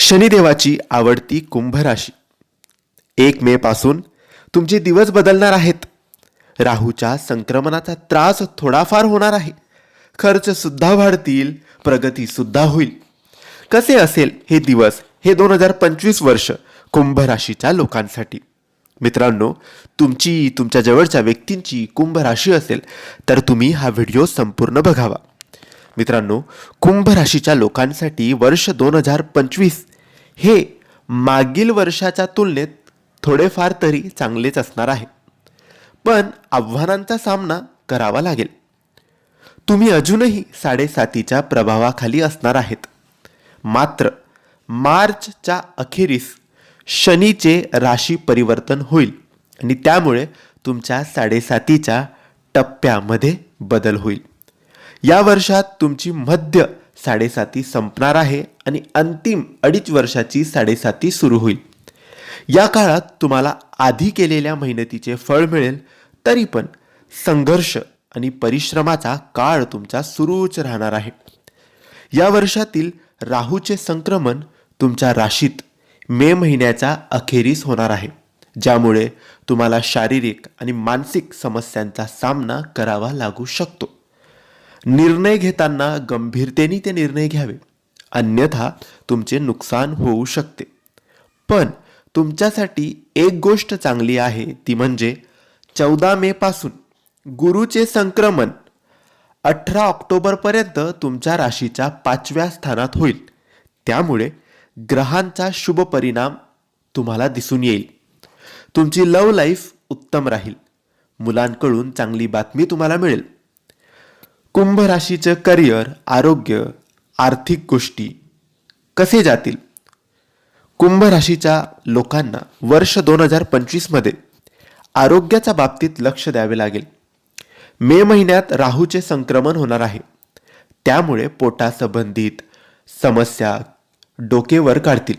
शनिदेवाची आवडती कुंभ राशी एक मे पासून तुमचे दिवस बदलणार आहेत. राहूच्या संक्रमणाचा त्रास थोडाफार होणार आहे. खर्च सुद्धा वाढतील प्रगती सुद्धा होईल. कसे असेल हे दिवस हे दोन हजार पंचवीस वर्ष कुंभ राशीच्या लोकांसाठी. मित्रांनो तुमची तुमच्या जवळच्या व्यक्तींची कुंभ राशी असेल तर तुम्ही हा व्हिडिओ संपूर्ण बघावा. मित्रांनो कुंभ राशीच्या लोकांसाठी वर्ष दोन हजार पंचवीस हे मागील वर्षाच्या तुलनेत थोडेफार तरी चांगलेच असणार आहे. पण आव्हानांचा सामना करावा लागेल. तुम्ही अजूनही साडेसातीच्या प्रभावाखाली असणार आहेत. मात्र मार्चच्या अखेरीस शनीचे राशी परिवर्तन होईल आणि त्यामुळे तुमच्या साडेसातीच्या टप्प्यामध्ये बदल होईल. या वर्षात तुमची मध्य साडेसाती संपणार आहे आणि अंतिम अडीच वर्षाची साडेसाती सुरू होईल. या काळात तुम्हाला आधी केलेल्या मेहनतीचे फळ मिळेल तरी पण संघर्ष आणि परिश्रमाचा काळ तुमचा सुरूच राहणार आहे. या वर्षातील राहूचे संक्रमण तुमच्या राशीत मे महिन्याचा अखेरीस होणार आहे ज्यामुळे तुम्हाला शारीरिक आणि मानसिक समस्यांचा सामना करावा लागू शकतो. निर्णय घेताना गंभीरतेने ते निर्णय घ्यावे. अन्यथा तुमचे नुकसान होऊ शकते. पण तुमच्यासाठी एक गोष्ट चांगली आहे ती म्हणजे चौदा मे पासून गुरुचे संक्रमण अठरा ऑक्टोबरपर्यंत तुमच्या राशीच्या पाचव्या स्थानात होईल. त्यामुळे ग्रहांचा शुभ परिणाम तुम्हाला दिसून येईल. तुमची लव लाईफ उत्तम राहील. मुलांकडून चांगली बातमी तुम्हाला मिळेल. कुंभ राशीचं करिअर आरोग्य आर्थिक गोष्टी कसे जातील? कुंभ राशीच्या लोकांना वर्ष दोन हजार पंचवीसमध्ये आरोग्याच्या बाबतीत लक्ष द्यावे लागेल. मे महिन्यात राहूचे संक्रमण होणार आहे. त्यामुळे पोटासंबंधित समस्या डोकेवर काढतील.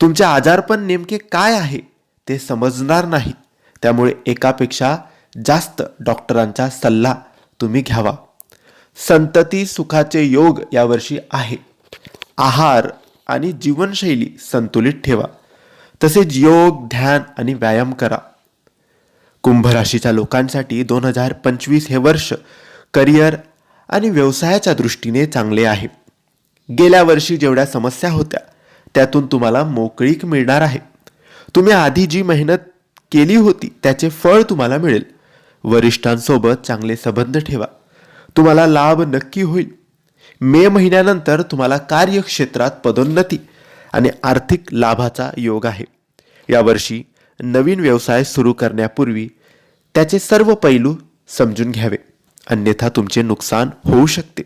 तुमचे आजारपण नेमके काय आहे ते समजणार नाही. त्यामुळे एकापेक्षा जास्त डॉक्टरांचा सल्ला तुम्ही घ्यावा. संतती सुखाचे योग यावर्षी आहे. आहार आणि जीवनशैली संतुलित ठेवा. तसेच योग ध्यान आणि व्यायाम करा. कुंभ राशीच्या लोकांसाठी दोन हजार पंचवीस हे वर्ष करिअर आणि व्यवसायाच्या दृष्टीने चांगले आहे. गेल्या वर्षी जेवढ्या समस्या होत्या त्यातून तुम्हाला मोकळीक मिळणार आहे. तुम्ही आधी जी मेहनत केली होती त्याचे फळ तुम्हाला मिळेल. वरिष्ठांसोबत चांगले संबंध ठेवा. तुम्हाला लाभ नक्की होईल. मे महिन्यानंतर तुम्हाला कार्यक्षेत्रात पदोन्नती आणि आर्थिक लाभाचा योग आहे. यावर्षी नवीन व्यवसाय सुरू करण्यापूर्वी त्याचे सर्व पैलू समजून घ्यावे. अन्यथा तुमचे नुकसान होऊ शकते.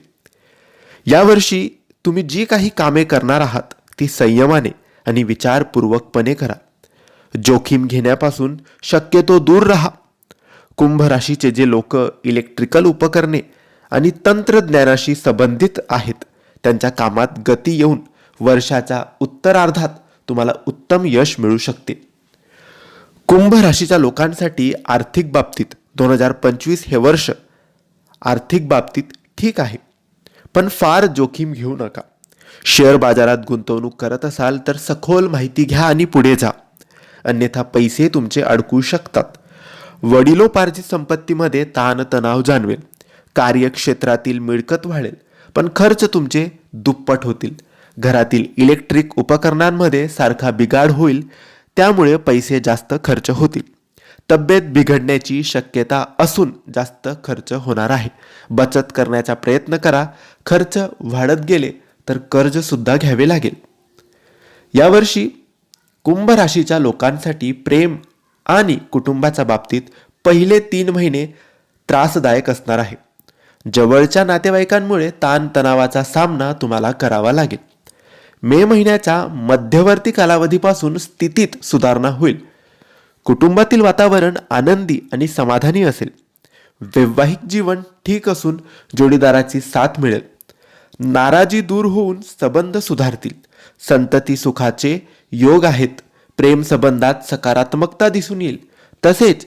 यावर्षी तुम्ही जी काही कामे करणार आहात ती संयमाने आणि विचारपूर्वकपणे करा. जोखीम घेण्यापासून शक्यतो दूर राहा. कुंभ राशीचे जे लोक इलेक्ट्रिकल उपकरणे आणि तंत्रज्ञानाशी संबंधित आहेत. त्यांच्या कामात गती येऊन वर्षाच्या उत्तरार्धात तुम्हाला उत्तम यश मिळू शकते. कुंभ राशीच्या लोकांसाठी आर्थिक बाबतीत दोन हजार पंचवीस हे वर्ष आर्थिक बाबतीत ठीक आहे. पण फार जोखीम घेऊ नका. शेअर बाजारात गुंतवणूक करत असाल तर सखोल माहिती घ्या आणि पुढे जा. अन्यथा पैसे तुमचे अडकू शकतात. वडिलोपार्जित संपत्तीमध्ये ताणतणाव जाणवेल. कार्यक्षेत्रातील मिळकत वाढेल. पण खर्च तुमचे दुप्पट होतील. घरातील इलेक्ट्रिक उपकरणांमध्ये सारखा बिघाड होईल त्यामुळे पैसे जास्त खर्च होतील. तब्येत बिघडण्याची शक्यता असून जास्त खर्च होणार आहे. बचत करण्याचा प्रयत्न करा. खर्च वाढत गेले तर कर्जसुद्धा घ्यावे लागेल. यावर्षी कुंभ राशीच्या लोकांसाठी प्रेम आणि कुटुंबाच्या बाबतीत पहिले तीन महिने त्रासदायक असणार आहे. जवळच्या नातेवाईकांमुळे ताणतणावाचा सामना तुम्हाला करावा लागेल. मे महिन्याच्या मध्यवर्ती कालावधीपासून स्थितीत सुधारणा होईल. कुटुंबातील वातावरण आनंदी आणि समाधानी असेल. वैवाहिक जीवन ठीक असून जोडीदाराची साथ मिळेल. नाराजी दूर होऊन संबंध सुधारतील. संतती सुखाचे योग आहेत. प्रेम संबंधात सकारात्मकता दिसून येईल. तसेच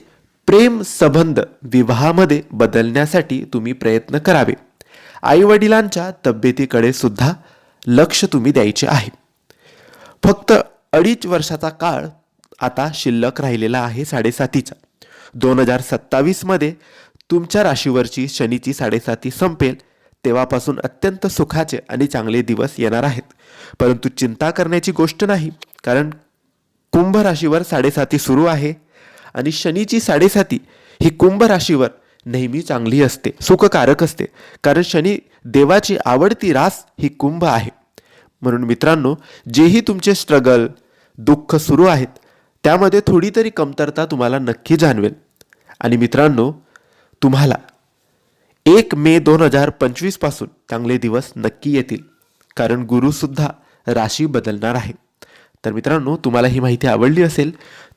प्रेम संबंध विवाहामध्ये बदलण्यासाठी तुम्ही प्रयत्न करावे. आईवडिलांच्या तब्येतीकडे सुद्धा लक्ष तुम्ही द्यायचे आहे. फक्त अडीच वर्षाचा काळ आता शिल्लक राहिलेला आहे साडेसातीचा. दोन हजार सत्तावीसमध्ये तुमच्या राशीवरची शनीची साडेसाती संपेल तेव्हापासून अत्यंत सुखाचे आणि चांगले दिवस येणार आहेत. परंतु चिंता करण्याची गोष्ट नाही कारण कुंभ राशीवर साडेसाती सुरू आहे. आणि शनीची साडेसाती ही कुंभ राशीवर नेहमी चांगली असते सुखकारक असते. कारण शनी देवाची आवडती रास ही कुंभ आहे. म्हणून मित्रांनो जेही तुमचे स्ट्रगल दुःख सुरू आहेत त्यामध्ये थोडी तरी कमतरता तुम्हाला नक्की जाणवेल. आणि मित्रांनो तुम्हाला एक मे दोन हजार पंचवीसपासून चांगले दिवस नक्की येतील. कारण गुरुसुद्धा राशी बदलणार आहे. तर मित्रांनो तुम्हाला ही माहिती आवडली असेल